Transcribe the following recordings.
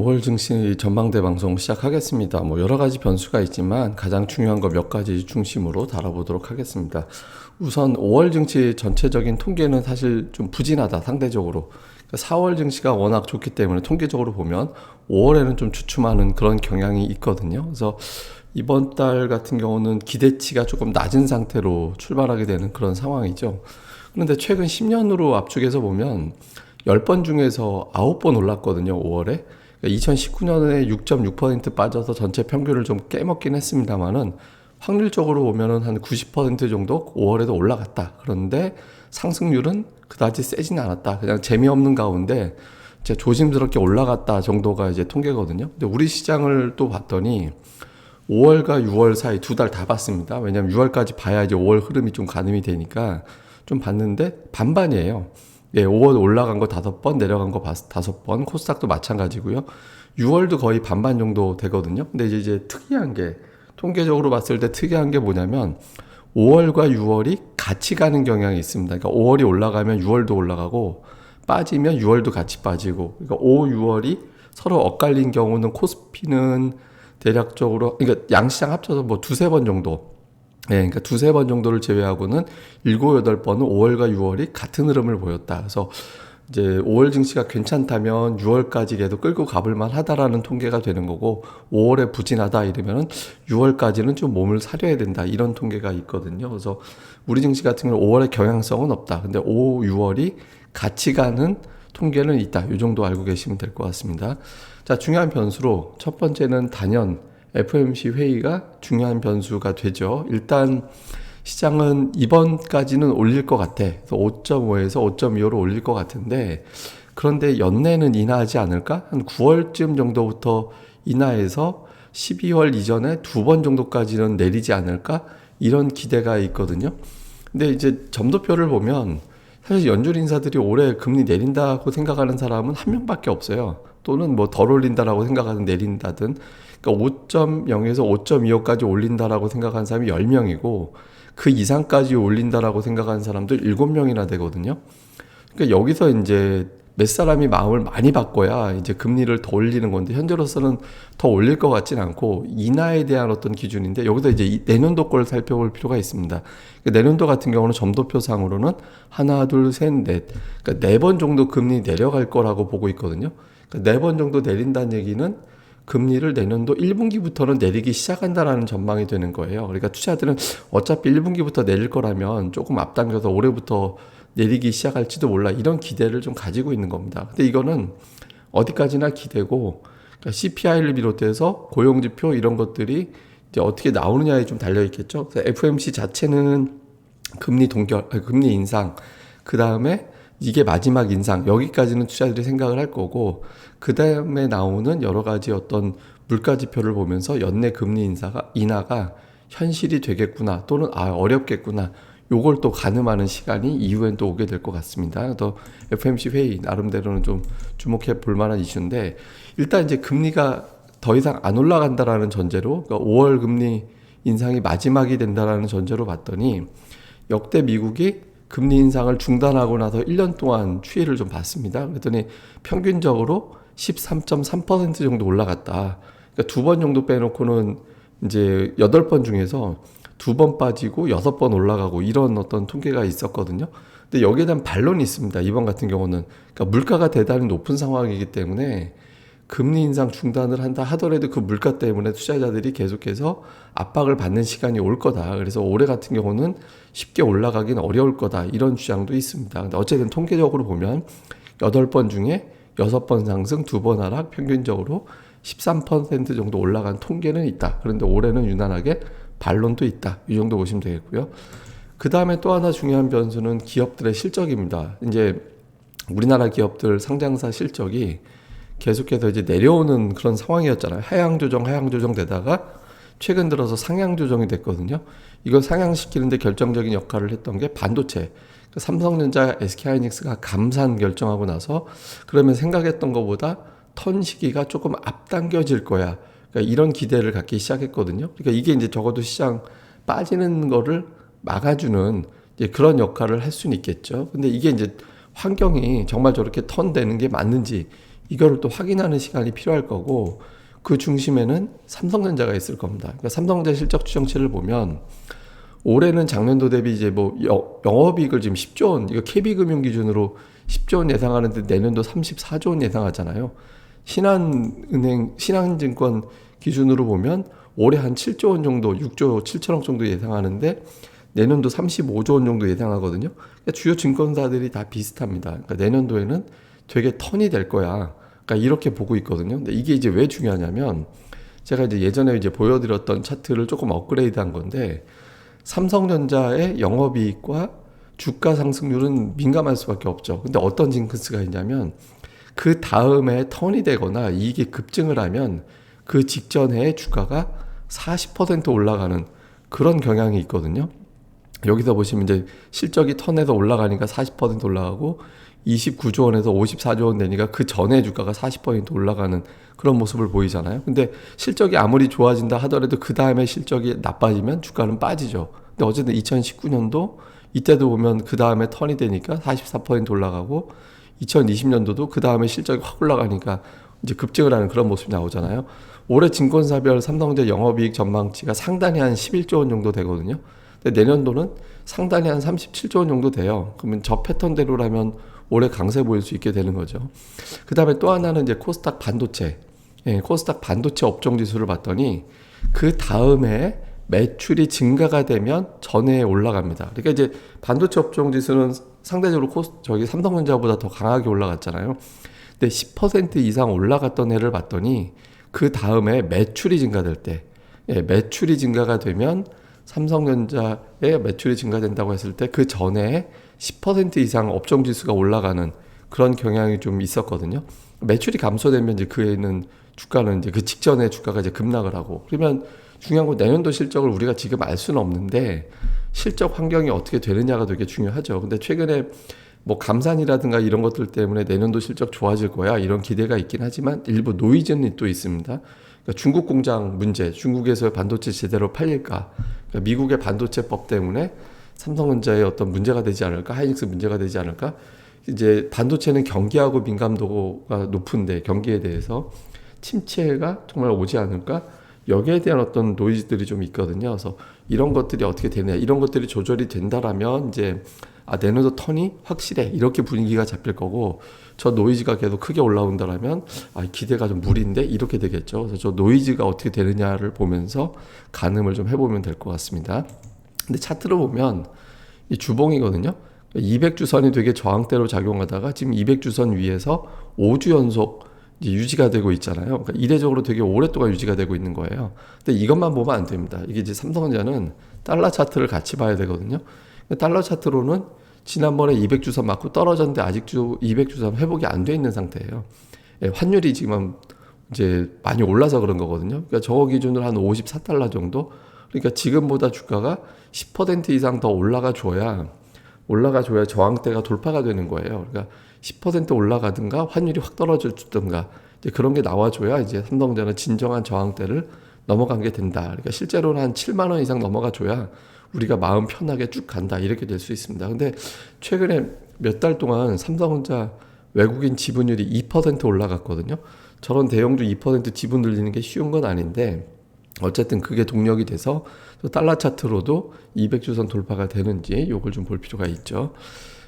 5월 증시 전망대 방송 시작하겠습니다. 뭐 여러 가지 변수가 있지만 가장 중요한 거 몇 가지 중심으로 다뤄보도록 하겠습니다. 우선 5월 증시 전체적인 통계는 사실 좀 부진하다 상대적으로. 4월 증시가 워낙 좋기 때문에 통계적으로 보면 5월에는 좀 주춤하는 그런 경향이 있거든요. 그래서 이번 달 같은 경우는 기대치가 조금 낮은 상태로 출발하게 되는 그런 상황이죠. 그런데 최근 10년으로 압축해서 보면 10번 중에서 9번 올랐거든요, 5월에. 2019년에 6.6% 빠져서 전체 평균을 좀 깨먹긴 했습니다만은 확률적으로 보면은 한 90% 정도 5월에도 올라갔다. 그런데 상승률은 그다지 세진 않았다. 그냥 재미없는 가운데 이제 조심스럽게 올라갔다 정도가 이제 통계거든요. 근데 우리 시장을 또 봤더니 5월과 6월 사이 두 달 다 봤습니다. 왜냐하면 6월까지 봐야 이제 5월 흐름이 좀 가늠이 되니까 좀 봤는데 반반이에요. 예, 5월 올라간 거 다섯 번, 내려간 거 다섯 번, 코스닥도 마찬가지고요. 6월도 거의 반반 정도 되거든요. 근데 이제, 이제 특이한 게 통계적으로 봤을 때 특이한 게 뭐냐면 5월과 6월이 같이 가는 경향이 있습니다. 그러니까 5월이 올라가면 6월도 올라가고 빠지면 6월도 같이 빠지고 그러니까 5, 6월이 서로 엇갈린 경우는 코스피는 대략적으로 그러니까 양시장 합쳐서 뭐 두세 번 정도 예, 그러니까 두세 번 정도를 제외하고는 일곱 여덟 번은 5월과 6월이 같은 흐름을 보였다. 그래서 이제 5월 증시가 괜찮다면 6월까지 계속 끌고 가볼 만 하다라는 통계가 되는 거고 5월에 부진하다 이러면은 6월까지는 좀 몸을 사려야 된다 이런 통계가 있거든요. 그래서 우리 증시 같은 경우는 5월에 경향성은 없다. 근데 5, 6월이 같이 가는 통계는 있다. 이 정도 알고 계시면 될 것 같습니다. 자, 중요한 변수로 첫 번째는 단연 FOMC 회의가 중요한 변수가 되죠. 일단 시장은 이번까지는 올릴 것 같아. 그래서 5.5에서 5.25로 올릴 것 같은데 그런데 연내는 인하하지 않을까? 한 9월쯤 정도부터 인하해서 12월 이전에 두 번 정도까지는 내리지 않을까? 이런 기대가 있거든요. 근데 이제 점도표를 보면 사실 연준 인사들이 올해 금리 내린다고 생각하는 사람은 한 명밖에 없어요. 또는 뭐 덜 올린다라고 생각하는 내린다든. 그러니까 5.0에서 5.25까지 올린다라고 생각하는 사람이 10명이고 그 이상까지 올린다라고 생각하는 사람들 7명이나 되거든요. 그러니까 여기서 이제 몇 사람이 마음을 많이 바꿔야 이제 금리를 더 올리는 건데 현재로서는 더 올릴 것 같지는 않고 인하에 대한 어떤 기준인데 여기서 이제 내년도 걸 살펴볼 필요가 있습니다. 그러니까 내년도 같은 경우는 점도표상으로는 하나, 둘, 셋, 넷, 그러니까 네 번 정도 금리 내려갈 거라고 보고 있거든요. 그러니까 네 번 정도 내린다는 얘기는 금리를 내년도 1분기부터는 내리기 시작한다라는 전망이 되는 거예요. 그러니까 투자들은 어차피 1분기부터 내릴 거라면 조금 앞당겨서 올해부터 내리기 시작할지도 몰라 이런 기대를 좀 가지고 있는 겁니다. 근데 이거는 어디까지나 기대고 그러니까 CPI를 비롯해서 고용지표 이런 것들이 이제 어떻게 나오느냐에 좀 달려 있겠죠. FMC 자체는 금리 동결, 금리 인상, 그 다음에 이게 마지막 인상 여기까지는 투자들이 생각을 할 거고 그 다음에 나오는 여러 가지 어떤 물가 지표를 보면서 연내 금리 인사가 인하가 현실이 되겠구나 또는 아 어렵겠구나 요걸 또 가늠하는 시간이 이후엔 또 오게 될 것 같습니다. 또 FMC 회의 나름대로는 좀 주목해 볼 만한 이슈인데 일단 이제 금리가 더 이상 안 올라간다라는 전제로 그러니까 5월 금리 인상이 마지막이 된다라는 전제로 봤더니 역대 미국이 금리 인상을 중단하고 나서 1년 동안 추이를 좀 봤습니다. 그랬더니 평균적으로 13.3% 정도 올라갔다. 그러니까 두 번 정도 빼놓고는 이제 8번 중에서 두 번 빠지고 여섯 번 올라가고 이런 어떤 통계가 있었거든요. 근데 여기에 대한 반론이 있습니다. 이번 같은 경우는. 그러니까 물가가 대단히 높은 상황이기 때문에 금리 인상 중단을 한다 하더라도 그 물가 때문에 투자자들이 계속해서 압박을 받는 시간이 올 거다. 그래서 올해 같은 경우는 쉽게 올라가긴 어려울 거다. 이런 주장도 있습니다. 근데 어쨌든 통계적으로 보면 8번 중에 6번 상승, 2번 하락, 평균적으로 13% 정도 올라간 통계는 있다. 그런데 올해는 유난하게 반론도 있다. 이 정도 보시면 되겠고요. 그 다음에 또 하나 중요한 변수는 기업들의 실적입니다. 이제 우리나라 기업들 상장사 실적이 계속해서 이제 내려오는 그런 상황이었잖아요. 하향 조정, 하향 조정 되다가 최근 들어서 상향 조정이 됐거든요. 이걸 상향시키는데 결정적인 역할을 했던 게 반도체. 그 삼성전자, SK하이닉스가 감산 결정하고 나서 그러면 생각했던 것보다 턴 시기가 조금 앞당겨질 거야. 그러니까 이런 기대를 갖기 시작했거든요. 그러니까 이게 이제 적어도 시장 빠지는 거를 막아주는 그런 역할을 할 수는 있겠죠. 근데 이게 이제 환경이 정말 저렇게 턴 되는 게 맞는지 이거를 또 확인하는 시간이 필요할 거고 그 중심에는 삼성전자가 있을 겁니다. 그러니까 삼성전자 실적 추정치를 보면 올해는 작년도 대비 이제 뭐 여- 영업이익을 지금 10조 원, 이거 KB금융 기준으로 10조 원 예상하는데 내년도 34조 원 예상하잖아요. 신한은행, 신한증권 기준으로 보면 올해 한 7조 원 정도, 6조 7천억 정도 예상하는데 내년도 35조 원 정도 예상하거든요. 그러니까 주요 증권사들이 다 비슷합니다. 그러니까 내년도에는 되게 턴이 될 거야. 그러니까 이렇게 보고 있거든요. 근데 이게 이제 왜 중요하냐면 제가 이제 예전에 이제 보여드렸던 차트를 조금 업그레이드한 건데 삼성전자의 영업이익과 주가 상승률은 민감할 수밖에 없죠. 근데 어떤 징크스가 있냐면 그 다음에 턴이 되거나 이익이 급증을 하면 그 직전에 주가가 40% 올라가는 그런 경향이 있거든요. 여기서 보시면 이제 실적이 턴에서 올라가니까 40% 올라가고 29조 원에서 54조 원 되니까 그 전에 주가가 40% 올라가는 그런 모습을 보이잖아요. 근데 실적이 아무리 좋아진다 하더라도 그 다음에 실적이 나빠지면 주가는 빠지죠. 근데 어쨌든 2019년도 이때도 보면 그 다음에 턴이 되니까 44% 올라가고 2020년도도 그 다음에 실적이 확 올라가니까 이제 급증을 하는 그런 모습이 나오잖아요. 올해 증권사별 삼성전자 영업이익 전망치가 상단이 한 11조 원 정도 되거든요. 근데 내년도는 상단이 한 37조 원 정도 돼요. 그러면 저 패턴대로라면 올해 강세 보일 수 있게 되는 거죠. 그 다음에 또 하나는 이제 코스닥 반도체. 예, 코스닥 반도체 업종 지수를 봤더니 그 다음에 매출이 증가가 되면 전에 올라갑니다. 그러니까 이제 반도체 업종 지수는 상대적으로 코스, 저기 삼성전자보다 더 강하게 올라갔잖아요. 근데 10% 이상 올라갔던 해를 봤더니 그 다음에 매출이 증가될 때, 예, 매출이 증가가 되면 삼성전자의 매출이 증가된다고 했을 때 그 전에 10% 이상 업종 지수가 올라가는 그런 경향이 좀 있었거든요. 매출이 감소되면 이제 그 애는 주가는 이제 그 직전에 주가가 이제 급락을 하고 그러면 중요한 건 내년도 실적을 우리가 지금 알 수는 없는데 실적 환경이 어떻게 되느냐가 되게 중요하죠. 근데 최근에 뭐 감산이라든가 이런 것들 때문에 내년도 실적 좋아질 거야 이런 기대가 있긴 하지만 일부 노이즈는 또 있습니다. 그러니까 중국 공장 문제, 중국에서 반도체 제대로 팔릴까, 그러니까 미국의 반도체법 때문에 삼성전자에 어떤 문제가 되지 않을까, 하이닉스 문제가 되지 않을까. 이제 반도체는 경기하고 민감도가 높은데 경기에 대해서 침체가 정말 오지 않을까? 여기에 대한 어떤 노이즈들이 좀 있거든요. 그래서 이런 것들이 어떻게 되냐, 이런 것들이 조절이 된다라면 이제 아 내년도 턴이 확실해 이렇게 분위기가 잡힐 거고 저 노이즈가 계속 크게 올라온다라면 아 기대가 좀 무리인데 이렇게 되겠죠. 그래서 저 노이즈가 어떻게 되느냐를 보면서 가늠을 좀 해보면 될 것 같습니다. 근데 차트로 보면 이 주봉이거든요. 200주선이 되게 저항대로 작용하다가 지금 200주선 위에서 5주 연속 유지가 되고 있잖아요. 그러니까 이례적으로 되게 오랫동안 유지가 되고 있는 거예요. 근데 이것만 보면 안 됩니다. 이게 이제 삼성전자는 달러 차트를 같이 봐야 되거든요. 달러 차트로는 지난번에 200주선 맞고 떨어졌는데 아직도 200주선 회복이 안 돼 있는 상태예요. 예, 환율이 지금 이제 많이 올라서 그런 거거든요. 그러니까 저거 기준으로 한 54달러 정도. 그러니까 지금보다 주가가 10% 이상 더 올라가 줘야 올라가 줘야 저항대가 돌파가 되는 거예요. 그러니까 10% 올라가든가 환율이 확 떨어져 주든가 이제 그런 게 나와줘야 이제 삼성전자는 진정한 저항대를 넘어간 게 된다. 그러니까 실제로는 한 7만 원 이상 넘어가 줘야 우리가 마음 편하게 쭉 간다 이렇게 될 수 있습니다. 근데 최근에 몇 달 동안 삼성전자 외국인 지분율이 2% 올라갔거든요. 저런 대형주 2% 지분 늘리는 게 쉬운 건 아닌데 어쨌든 그게 동력이 돼서 달러 차트로도 200주선 돌파가 되는지 요걸 좀 볼 필요가 있죠.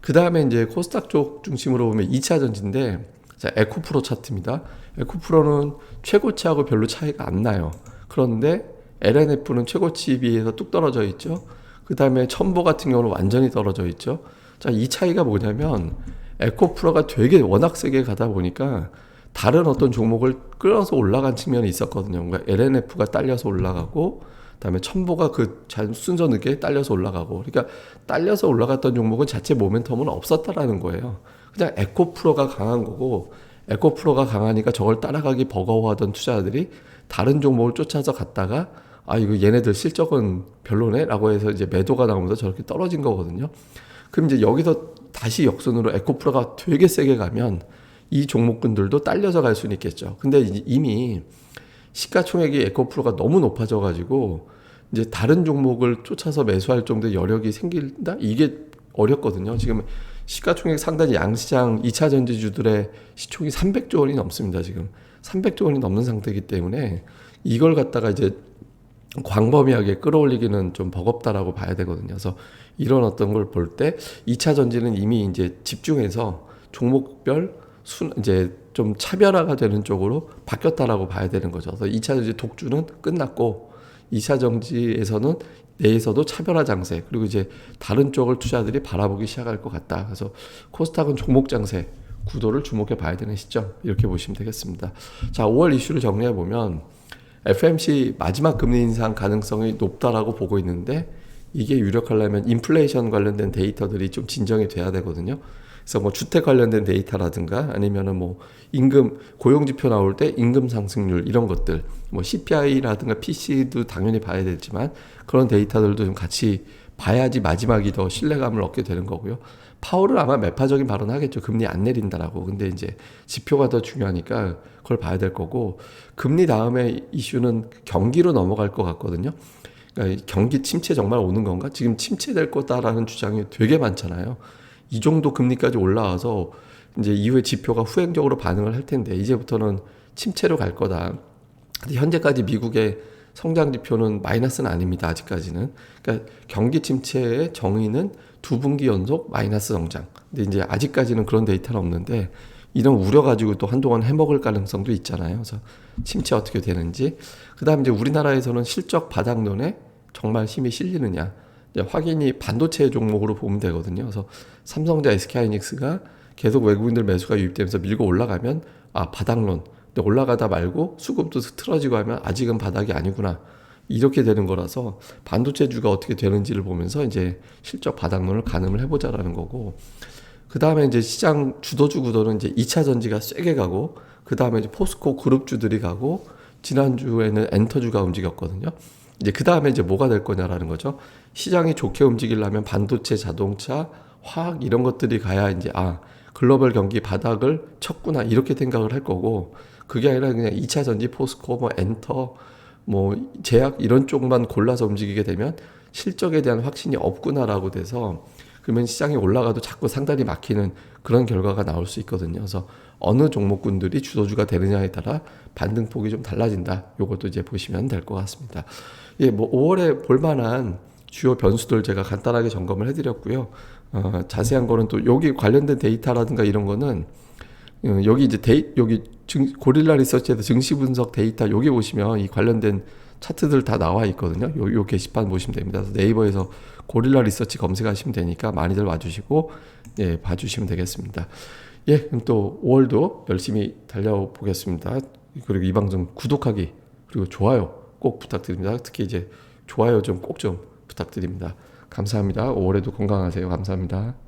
그 다음에 이제 코스닥 쪽 중심으로 보면 2차 전지인데 자, 에코프로 차트입니다. 에코프로는 최고치하고 별로 차이가 안 나요. 그런데 LNF는 최고치에 비해서 뚝 떨어져 있죠. 그 다음에 첨보 같은 경우는 완전히 떨어져 있죠. 자, 이 차이가 뭐냐면 에코프로가 되게 워낙 세게 가다 보니까 다른 어떤 종목을 끌어서 올라간 측면이 있었거든요. 그러니까 LNF가 딸려서 올라가고 그다음에 첨보가 그 순서 늦게 딸려서 올라가고 그러니까 딸려서 올라갔던 종목은 자체 모멘텀은 없었다라는 거예요. 그냥 에코프로가 강한 거고 에코프로가 강하니까 저걸 따라가기 버거워하던 투자자들이 다른 종목을 쫓아서 갔다가 아 이거 얘네들 실적은 별로네라고 해서 이제 매도가 나오면서 저렇게 떨어진 거거든요. 그럼 이제 여기서 다시 역순으로 에코프로가 되게 세게 가면 이 종목군들도 딸려서 갈 수는 있겠죠. 근데 이미 시가총액이 에코프로가 너무 높아져 가지고 이제 다른 종목을 쫓아서 매수할 정도의 여력이 생긴다? 이게 어렵거든요. 지금 시가총액 상당히 양시장 2차 전지주들의 시총이 300조 원이 넘습니다. 지금 300조 원이 넘는 상태이기 때문에 이걸 갖다가 이제 광범위하게 끌어올리기는 좀 버겁다라고 봐야 되거든요. 그래서 이런 어떤 걸 볼 때 2차 전지는 이미 이제 집중해서 종목별 순 이제 좀 차별화가 되는 쪽으로 바뀌었다라고 봐야 되는 거죠. 그래서 2차 전지 독주는 끝났고 2차 정지에서는 내에서도 차별화 장세 그리고 이제 다른 쪽을 투자들이 바라보기 시작할 것 같다. 그래서 코스닥은 종목 장세 구도를 주목해 봐야 되는 시점 이렇게 보시면 되겠습니다. 자, 5월 이슈를 정리해 보면 FMC 마지막 금리 인상 가능성이 높다라고 보고 있는데 이게 유력하려면 인플레이션 관련된 데이터들이 좀 진정이 돼야 되거든요. 그래서 뭐 주택 관련된 데이터라든가 아니면은 뭐 임금 고용 지표 나올 때 임금 상승률 이런 것들 뭐 CPI라든가 PC도 당연히 봐야 되지만 그런 데이터들도 좀 같이 봐야지 마지막이 더 신뢰감을 얻게 되는 거고요. 파월은 아마 매파적인 발언 하겠죠. 금리 안 내린다라고. 근데 이제 지표가 더 중요하니까 그걸 봐야 될 거고 금리 다음에 이슈는 경기로 넘어갈 것 같거든요. 그러니까 경기 침체 정말 오는 건가? 지금 침체될 거다라는 주장이 되게 많잖아요. 이 정도 금리까지 올라와서 이제 이후에 지표가 후행적으로 반응을 할 텐데 이제부터는 침체로 갈 거다. 근데 현재까지 미국의 성장 지표는 마이너스는 아닙니다. 아직까지는. 그러니까 경기 침체의 정의는 두 분기 연속 마이너스 성장. 근데 이제 아직까지는 그런 데이터는 없는데 이런 우려 가지고 또 한동안 해먹을 가능성도 있잖아요. 그래서 침체 어떻게 되는지. 그다음 이제 우리나라에서는 실적 바닥론에 정말 힘이 실리느냐. 확인이 반도체 종목으로 보면 되거든요. 그래서 삼성자 SK하이닉스가 계속 외국인들 매수가 유입되면서 밀고 올라가면 아 바닥론. 근데 올라가다 말고 수급도 틀어지고 하면 아직은 바닥이 아니구나. 이렇게 되는 거라서 반도체주가 어떻게 되는지를 보면서 이제 실적 바닥론을 가늠을 해보자라는 거고 그 다음에 이제 시장 주도주 구도는 이제 2차 전지가 세게 가고 그 다음에 이제 포스코 그룹주들이 가고 지난주에는 엔터주가 움직였거든요. 이제 그 다음에 이제 뭐가 될 거냐라는 거죠. 시장이 좋게 움직이려면 반도체, 자동차, 화학 이런 것들이 가야 이제 아 글로벌 경기 바닥을 쳤구나 이렇게 생각을 할 거고 그게 아니라 그냥 2차 전지 포스코 뭐 엔터 뭐 제약 이런 쪽만 골라서 움직이게 되면 실적에 대한 확신이 없구나라고 돼서 그러면 시장이 올라가도 자꾸 상단이 막히는 그런 결과가 나올 수 있거든요. 그래서 어느 종목군들이 주도주가 되느냐에 따라 반등폭이 좀 달라진다. 요것도 이제 보시면 될 것 같습니다. 예, 뭐 5월에 볼만한 주요 변수들 제가 간단하게 점검을 해드렸고요. 어, 자세한 거는 또 여기 관련된 데이터라든가 이런 거는 어, 여기 이제 데이 여기 증, 고릴라 리서치에서 증시 분석 데이터 여기 보시면 이 관련된 차트들 다 나와 있거든요. 요, 요 게시판 보시면 됩니다. 네이버에서 고릴라 리서치 검색하시면 되니까 많이들 와주시고 예 봐주시면 되겠습니다. 예 그럼 또 5월도 열심히 달려보겠습니다. 그리고 이 방송 구독하기 그리고 좋아요 꼭 부탁드립니다. 특히 이제 좋아요 좀 꼭좀 부탁드립니다. 감사합니다. 5월에도 건강하세요. 감사합니다.